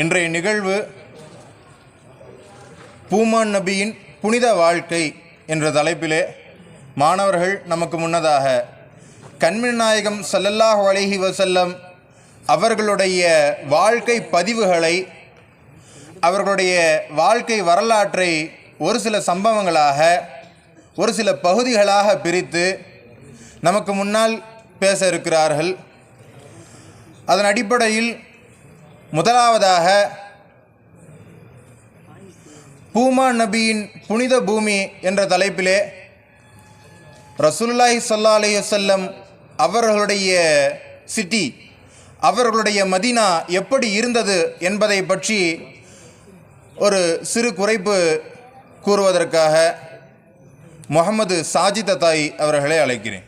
இன்றைய நிகழ்வு பூமான் நபியின் புனித வாழ்க்கை என்ற தலைப்பிலே மாணவர்கள் நமக்கு முன்னதாக கண்மநாயகம் நாயகம் அலஹி வசல்லம் அவர்களுடைய வாழ்க்கை பதிவுகளை அவர்களுடைய வாழ்க்கை வரலாற்றை ஒரு சில சம்பவங்களாக ஒரு சில பகுதிகளாக பிரித்து நமக்கு முன்னால் பேச இருக்கிறார்கள். அதன் அடிப்படையில் முதலாவதாக பூமா நபியின் புனித பூமி என்ற தலைப்பிலே ரசூல்லாஹி ஸல்லல்லாஹு அலையுசல்லம் அவர்களுடைய சிட்டி அவர்களுடைய மதீனா எப்படி இருந்தது என்பதை பற்றி ஒரு சிறு குறைப்பு கூறுவதற்காக முகமது சாஜித் தாய் அவர்களை அழைக்கிறேன்.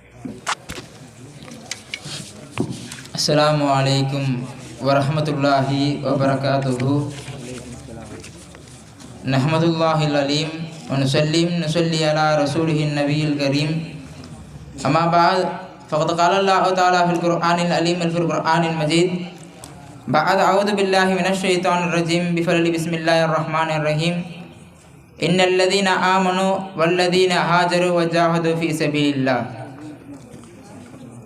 ورحمة الله وبركاته. نحمد الله العليم ونسلم نسلي على رسوله النبي الكريم. أما بعد فقد قال الله تعالى في القرآن العليم في القرآن المجيد بعد أعوذ بالله من الشيطان الرجيم بفضل بسم الله الرحمن الرحيم. إن الذين آمنوا والذين هاجروا وجاهدوا في سبيل الله.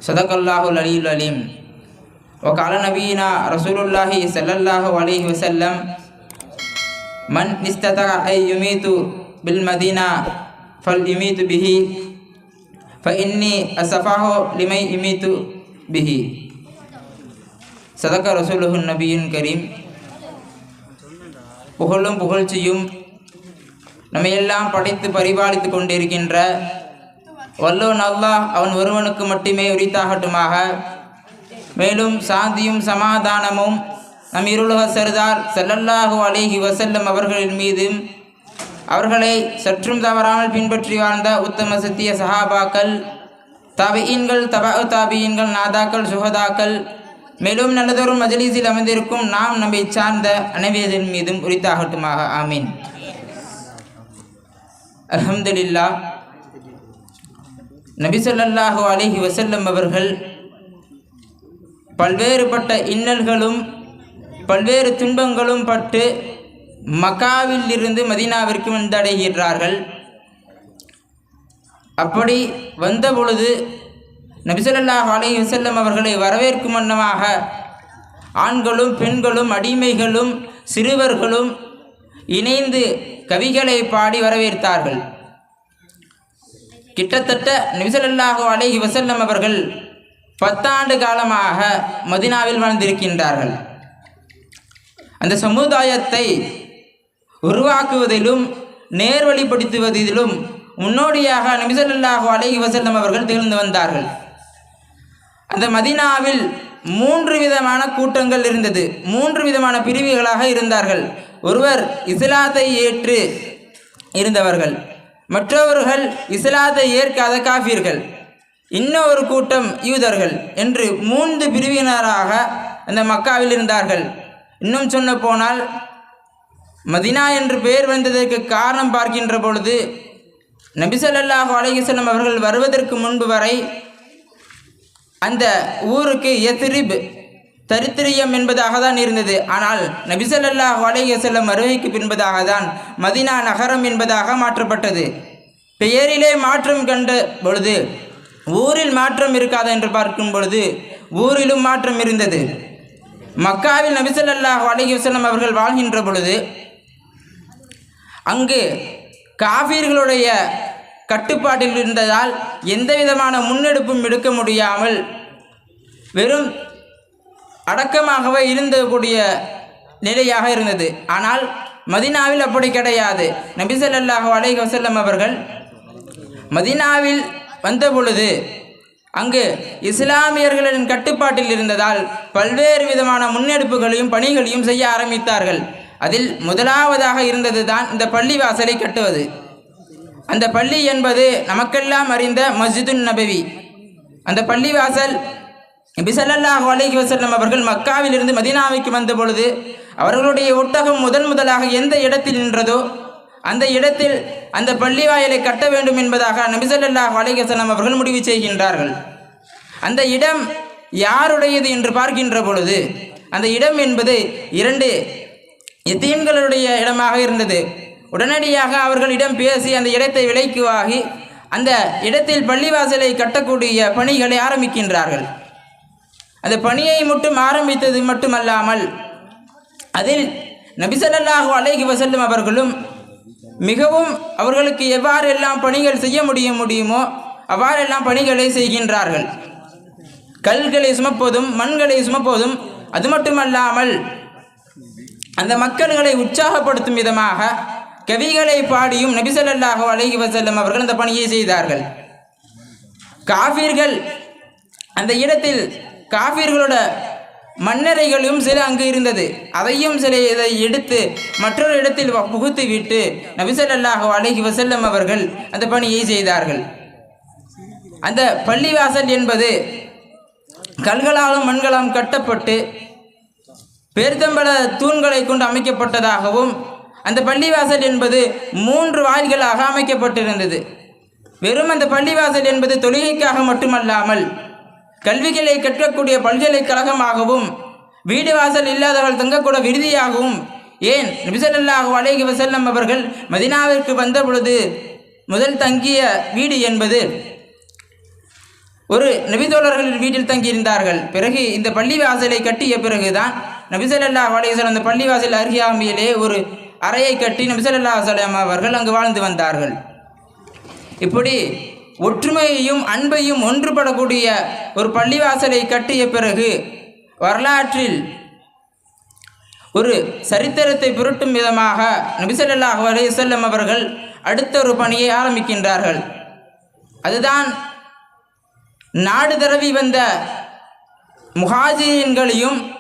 صدق الله العلي العليم وقال نبينا رسول الله صلى الله عليه وسلم من استطاع أن يميت بالمدينة فليميت به فإني أصفاه لمن يميت به صدق رسوله النبي الكريم புகழும் புகழ்ச்சியும் நம்மையெல்லாம் படைத்து பரிபாலித்து கொண்டிருக்கின்ற வல்லோன் அல்லாஹ் அவன் ஒருவனுக்கு மட்டுமே உரித்தாகட்டுமாக மேலும் சாந்தியும் சமாதானமும் நம் இருலக சர்தார் ஸல்லல்லாஹு அலைஹி வசல்லம் அவர்களின் மீதும் அவர்களை சற்றும் தவறாமல் பின்பற்றி வாழ்ந்த உத்தம சத்திய சஹாபாக்கள் தபியீன்கள் தபா தாபியீன்கள் நாதாக்கள் சுகதாக்கள் மேலும் நல்லதொரு மஜ்லிஸில் அமைந்திருக்கும் நாம் நம்மை சார்ந்த அனைவரின் மீதும் உரித்தாகட்டுமாக. ஆமீன். அலமதுல்லா நபி சொல்லாஹு அலிஹி வசல்லம் அவர்கள் பல்வேறுபட்ட இன்னல்களும் பல்வேறு துன்பங்களும் பட்டு மக்காவில் இருந்து மதீனாவிற்கு வந்தடைகிறார்கள் அப்படி வந்த பொழுது நபிசல்லாஹ் அலைஹி அவர்களை வரவேற்கும் வண்ணமாக ஆண்களும் பெண்களும் அடிமைகளும் சிறுவர்களும் இணைந்து கவிகளை பாடி வரவேற்றார்கள். கிட்டத்தட்ட நபிசல்லாஹு அலைஹி வசல்லம் அவர்கள் பத்தாண்டு காலமாக மதினாவில் வாழ்ந்திருக்கின்றார்கள். அந்த சமுதாயத்தை உருவாக்குவதிலும் நேர்வழிப்படுத்துவதிலும் முன்னோடியாக நபிசல்லாஹு அலைஹி வசல்லம் அவர்கள் திகழ்ந்து வந்தார்கள். அந்த மதினாவில் மூன்று விதமான கூட்டங்கள் இருந்தது. மூன்று விதமான பிரிவுகளாக இருந்தார்கள். ஒருவர் இஸ்லாத்தை ஏற்று இருந்தவர்கள். மற்றவர்கள் இஸ்லாத்தை ஏற்காத காஃபியர்கள் இன்னொரு கூட்டம் யூதர்கள் என்று மூன்று பிரிவினராக அந்த மக்காவில் இருந்தார்கள். இன்னும் சொன்ன போனால் மதினா என்று பெயர் வந்ததற்கு காரணம் பார்க்கின்ற பொழுது நபிசல்லாஹு அலைஹிஸ்ஸலாம் அவர்கள் வருவதற்கு முன்பு வரை அந்த ஊருக்கு எத்ரிப் தரித்திரியம் என்பதாக தான் இருந்தது. ஆனால் நபிசல்லாஹு அலைஹிஸ்ஸலாம் வருகைக்கு பின்பதாக தான் மதினா நகரம் என்பதாக மாற்றப்பட்டது. பெயரிலே மாற்றம் கண்ட பொழுது ஊரில் மாற்றம் இருக்காதா என்று பார்க்கும் பொழுது ஊரிலும் மாற்றம் இருந்தது. மக்காவில் நபிசல் அல்லாஹ் வஸல்லம் அவர்கள் வாழ்கின்ற பொழுது அங்கு காஃபீர்களுடைய கட்டுப்பாட்டில் இருந்ததால் எந்த விதமான முன்னெடுப்பும் எடுக்க முடியாமல் வெறும் அடக்கமாகவே இருந்தக்கூடிய நிலையாக இருந்தது. ஆனால் மதினாவில் அப்படி கிடையாது. நபிசல்லாஹு அலைஹி வஸல்லம் அவர்கள் மதினாவில் வந்தபொழுது அங்கு இஸ்லாமியர்களின் கட்டுப்பாட்டில் இருந்ததால் பல்வேறு விதமான முன்னெடுப்புகளையும் பணிகளையும் செய்ய ஆரம்பித்தார்கள். அதில் முதலாவதாக இருந்தது தான் இந்த பள்ளிவாசலை கட்டுவது. அந்த பள்ளி என்பது நமக்கெல்லாம் அறிந்த மஸ்ஜிதுன் நபவி. அந்த பள்ளிவாசல் நபி ஸல்லல்லாஹு அலைஹி வசல்லம் அவர்கள் மக்காவிலிருந்து இருந்து வந்த பொழுது அவர்களுடைய ஒட்டகம் முதன் முதலாக எந்த இடத்தில் நின்றதோ அந்த இடத்தில் அந்த பள்ளி வாயிலை கட்ட வேண்டும் என்பதாக நபிசல்லாஹ் அலைகசனம் அவர்கள் முடிவு செய்கின்றார்கள். அந்த இடம் யாருடையது என்று பார்க்கின்ற பொழுது அந்த இடம் என்பது இரண்டு எத்தீம்களுடைய இடமாக இருந்தது. உடனடியாக அவர்களிடம் பேசி அந்த இடத்தை விலைக்கு வாகி அந்த இடத்தில் பள்ளிவாசலை கட்டக்கூடிய பணிகளை ஆரம்பிக்கின்றார்கள். அந்த பணியை மட்டும் ஆரம்பித்தது மட்டுமல்லாமல் அதில் நபிசல்லாஹு அலைகி வசல்லும் அவர்களும் மிகவும் அவர்களுக்கு எவ்வாறெல்லாம் பணிகள் செய்ய முடிய முடியுமோ அவ்வாறெல்லாம் பணிகளை செய்கின்றார்கள். கல்களை சுமப்பதும் மண்களை சுமப்பதும் அது மட்டுமல்லாமல் அந்த மக்கள்களை உற்சாகப்படுத்தும் விதமாக கவிகளை பாடியும் நபிசல்லாஹு அலைஹி வசல்லம் அவர்கள் அந்த பணியை செய்தார்கள். காஃபிர்கள் அந்த இடத்தில் காஃபிர்களோட மன்னரைகளும் சில அங்கு இருந்தது. அதையும் சில இதை எடுத்து மற்றொரு இடத்தில் வ- புகுத்து விட்டு நபிசல்லாஹு அலைஹி வசல்லம் அவர்கள் அந்த பணியை செய்தார்கள். அந்த பள்ளிவாசல் என்பது கல்களாலும் மண்களாலும் கட்டப்பட்டு பேர்த்தம்பல தூண்களை கொண்டு அமைக்கப்பட்டதாகவும் அந்த பள்ளிவாசல் என்பது மூன்று வாயில்களாக அமைக்கப்பட்டிருந்தது. வெறும் அந்த பள்ளிவாசல் என்பது தொழுகைக்காக மட்டுமல்லாமல் கல்விகளை கற்கக்கூடிய பல்கலைக்கழகமாகவும் வீடு வாசல் இல்லாதவர்கள் தங்கக்கூட விடுதியாகவும் ஏன்? நபிசல்லாஹு அலேஹி வசல்லம் அவர்கள் மதினாவிற்கு வந்த பொழுது முதல் தங்கிய வீடு என்பது ஒரு நபிதோழர்கள் வீட்டில் தங்கியிருந்தார்கள். பிறகு இந்த பள்ளி வாசலை கட்டிய பிறகுதான் நபிசல்லா அலைஹிஸ்ஸலாம் அந்த பள்ளிவாசல் அருகாமையிலே ஒரு அறையை கட்டி நபிசல்லா அலையம் அவர்கள் அங்கு வாழ்ந்து வந்தார்கள். இப்படி ஒற்றுமையையும் அன்பையும் ஒன்றுபடக்கூடிய ஒரு பள்ளிவாசலை கட்டிய பிறகு வரலாற்றில் ஒரு சரித்திரத்தை புரட்டும் விதமாக நபிசல்லாஹ் அலையுசல்லம் அவர்கள் அடுத்த ஒரு பணியை ஆரம்பிக்கின்றார்கள். அதுதான் நாடு தரவி வந்த முஹாஜின்களையும்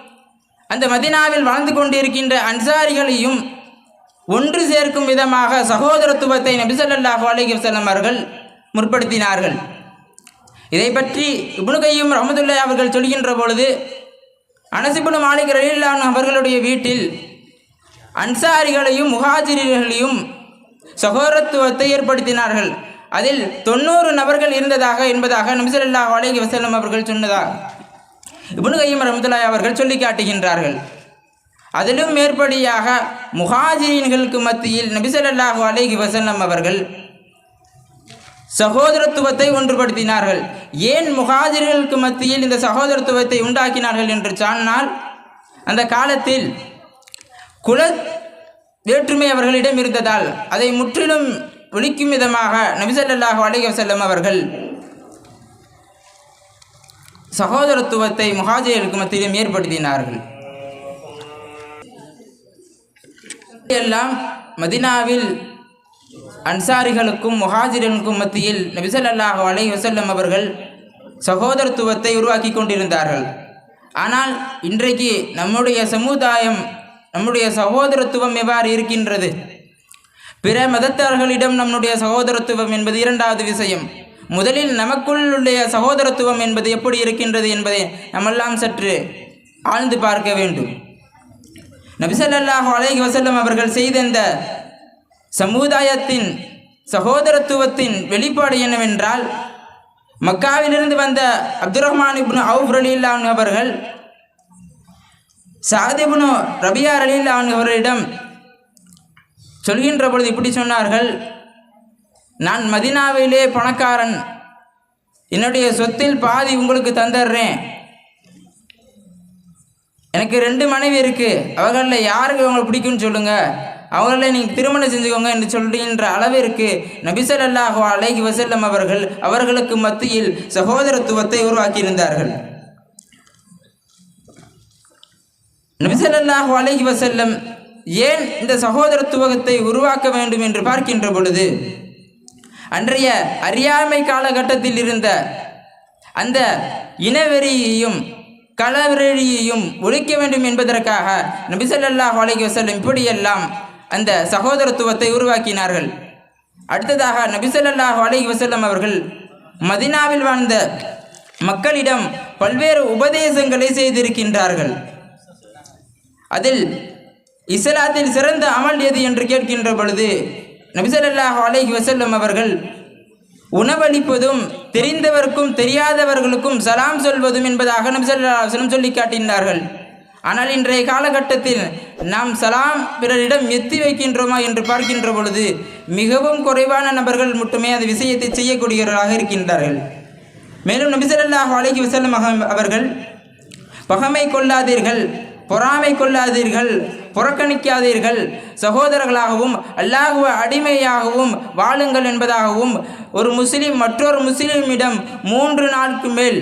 அந்த மதினாவில் வாழ்ந்து கொண்டிருக்கின்ற அன்சாரிகளையும் ஒன்று சேர்க்கும் விதமாக சகோதரத்துவத்தை நபிசல்லாஹு அலைஹி வஸல்லம் அவர்கள் முற்படுத்தினார்கள். இதை பற்றி இப்னு கையும் ரஹமதுல்லா அவர்கள் சொல்கின்ற பொழுது அனசிபுனு மாலிக் ரலிலான் அவர்களுடைய வீட்டில் அன்சாரிகளையும் முஹாஜிர்களையும் சகோரத்துவத்தை ஏற்படுத்தினார்கள். அதில் தொண்ணூறு நபர்கள் இருந்ததாக என்பதாக நபிசல்லாஹ் அலைஹி வசல்லம் அவர்கள் சொன்னதாக இப்னு கையம் அவர்கள் சொல்லி காட்டுகின்றார்கள். அதிலும் மேற்படியாக முஹாஜிரின்களுக்கு மத்தியில் நபிசல்லாஹு அலைஹி வசல்லம் அவர்கள் சகோதரத்துவத்தை ஒன்றுபடுத்தினார்கள். ஏன் முஹாஜிர்களுக்கு மத்தியில் இந்த சகோதரத்துவத்தை உண்டாக்கினார்கள் என்று சொன்னால் அந்த காலத்தில் குல வேற்றுமை அவர்களிடம் இருந்ததால் அதை முற்றிலும் ஒழிக்கும் விதமாக நபிசல்லாஹ் அலைஹி செல்லும் அவர்கள் சகோதரத்துவத்தை முஹாஜிர்களுக்கு மத்தியிலும் ஏற்படுத்தினார்கள். எல்லாம் மதினாவில் அன்சாரிகளுக்கும் முஹாஜிர்களுக்கும் மத்தியில் நபிசல்லாஹு அலை வசல்லம் அவர்கள் சகோதரத்துவத்தை உருவாக்கி கொண்டிருந்தார்கள். ஆனால் இன்றைக்கு நம்முடைய சமுதாயம் நம்முடைய சகோதரத்துவம் எவ்வாறு இருக்கின்றது? பிற மதத்தார்களிடம் நம்முடைய சகோதரத்துவம் என்பது இரண்டாவது விஷயம். முதலில் நமக்குள்ளுடைய சகோதரத்துவம் என்பது எப்படி இருக்கின்றது என்பதை நம்மெல்லாம் சற்று ஆழ்ந்து பார்க்க வேண்டும். நபிசல்லாஹு அலைஹி வசல்லம் அவர்கள் செய்த இந்த சமுதாயத்தின் சகோதரத்துவத்தின் வெளிப்பாடு என்னவென்றால் மக்காவிலிருந்து வந்த அப்துல் ரஹ்மான் இப்னு அவுஃப் அலில்லான் அவர்கள் சாதிபுனு ரபியா அலில்லான் அவர்களிடம் சொல்கின்ற பொழுது இப்படி சொன்னார்கள் நான் மதினாவிலே பணக்காரன் என்னுடைய சொத்தில் பாதி உங்களுக்கு தந்துடுறேன். எனக்கு ரெண்டு மனைவி இருக்குது அவர்களில் யாருக்கு உங்களுக்கு பிடிக்கும்னு சொல்லுங்கள் அவர்களை நீங்கள் திருமணம் செஞ்சுக்கோங்க என்று சொல்கின்ற அளவிற்கு நபிசல்லாஹு அலைஹி வசல்லம் அவர்கள் அவர்களுக்கு மத்தியில் சகோதரத்துவத்தை உருவாக்கியிருந்தார்கள். நபிசல்லாஹு அலைஹி வசல்லம் ஏன் இந்த சகோதரத்துவத்தை உருவாக்க வேண்டும் என்று பார்க்கின்ற பொழுது அன்றைய அறியாமை காலகட்டத்தில் இருந்த அந்த இனவெறியையும் களவெறியையும் ஒழிக்க வேண்டும் என்பதற்காக நபிசல்லாஹ் அலைஹி வசல்லம் இப்படியெல்லாம் அந்த சகோதரத்துவத்தை உருவாக்கினார்கள். அடுத்ததாக நபிசல்லாஹ் அலைஹி வசல்லம் அவர்கள் மதினாவில் வாழ்ந்த மக்களிடம் பல்வேறு உபதேசங்களை செய்திருக்கின்றார்கள். அதில் இஸ்லாத்தில் சிறந்த அமல் எது என்று கேட்கின்ற பொழுது நபிசல்லாஹ் அலைஹி வசல்லம் அவர்கள் உணவளிப்பதும் தெரிந்தவருக்கும் தெரியாதவர்களுக்கும் சலாம் சொல்வதும் என்பதாக நபிசல்லா வஸல்லம் சொல்லி காட்டினார்கள். ஆனால் இன்றைய காலகட்டத்தில் நாம் சலாம் பிறரிடம் எத்தி வைக்கின்றோமா என்று பார்க்கின்ற பொழுது மிகவும் குறைவான நபர்கள் மட்டுமே அந்த விஷயத்தை செய்யக்கூடியவர்களாக இருக்கின்றார்கள். மேலும் நபிசல்லாஹ் அலைகி வஸல்லம் அவர்கள் பகமை கொள்ளாதீர்கள் பொறாமை கொள்ளாதீர்கள் புறக்கணிக்காதீர்கள் சகோதரர்களாகவும் அல்லாஹுவ அடிமையாகவும் வாழுங்கள் என்பதாகவும் ஒரு முஸ்லீம் மற்றொரு முஸ்லீமிடம் மூன்று நாளுக்கு மேல்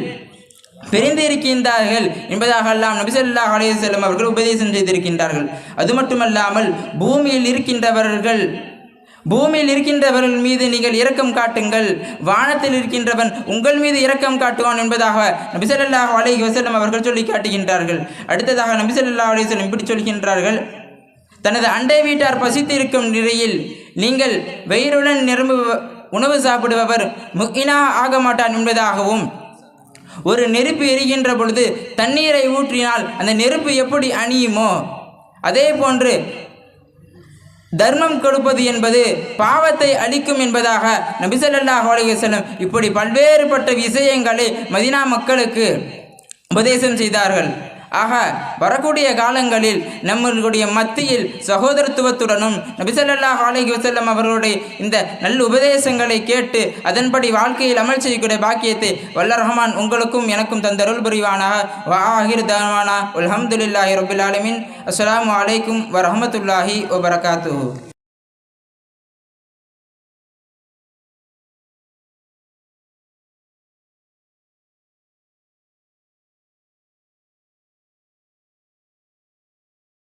பிரிந்திருக்கின்றார்கள் என்பதாக எல்லாம் நபிசல்லாஹ் செல்லும் அவர்கள் உபதேசம் செய்திருக்கின்றார்கள். அது மட்டுமல்லாமல் பூமியில் இருக்கின்றவர்கள் பூமியில் இருக்கின்றவர்கள் மீது நீங்கள் இரக்கம் காட்டுங்கள் வானத்தில் இருக்கின்றவன் உங்கள் மீது இரக்கம் காட்டுவான் என்பதாக நபிசல்லாஹ் அலை வசல்லம் அவர்கள் சொல்லி காட்டுகின்றார்கள். அடுத்ததாக நபிசல்லாஹ் அலைஹி வஸல்லம் இப்படி சொல்கின்றார்கள் தனது அண்டை வீட்டார் பசித்திருக்கும் நிலையில் நீங்கள் வயிறுடன் நிரம்பு உணவு சாப்பிடுபவர் முக்கினா ஆக மாட்டான் என்பதாகவும் ஒரு நெருப்பு எரிகின்ற பொழுது தண்ணீரை ஊற்றினால் அந்த நெருப்பு எப்படி அணியுமோ அதே போன்று தர்மம் கொடுப்பது என்பது பாவத்தை அளிக்கும் என்பதாக நபிசல்லாஹ் செல்லும் இப்படி பல்வேறுபட்ட விஷயங்களை மதினா மக்களுக்கு உபதேசம் செய்தார்கள். ஆக வரக்கூடிய காலங்களில் நம்மளுடைய மத்தியில் சகோதரத்துவத்துடனும் நபிசல்லாஹ் அலைஹி வசல்லம் அவர்களுடைய இந்த நல்ல உபதேசங்களை கேட்டு அதன்படி வாழ்க்கையில் அமல் செய்யக்கூடிய பாக்கியத்தை வல்ல ரஹ்மான் உங்களுக்கும் எனக்கும் தந்தருள் புரிவானாக. வாஹிர் தாவானா. அல்ஹம்துலில்லாஹி ரபில் ஆலமின். அஸ்ஸலாமு அலைக்கும் வரஹமத்துல்லாஹி வபரகாத்துஹு.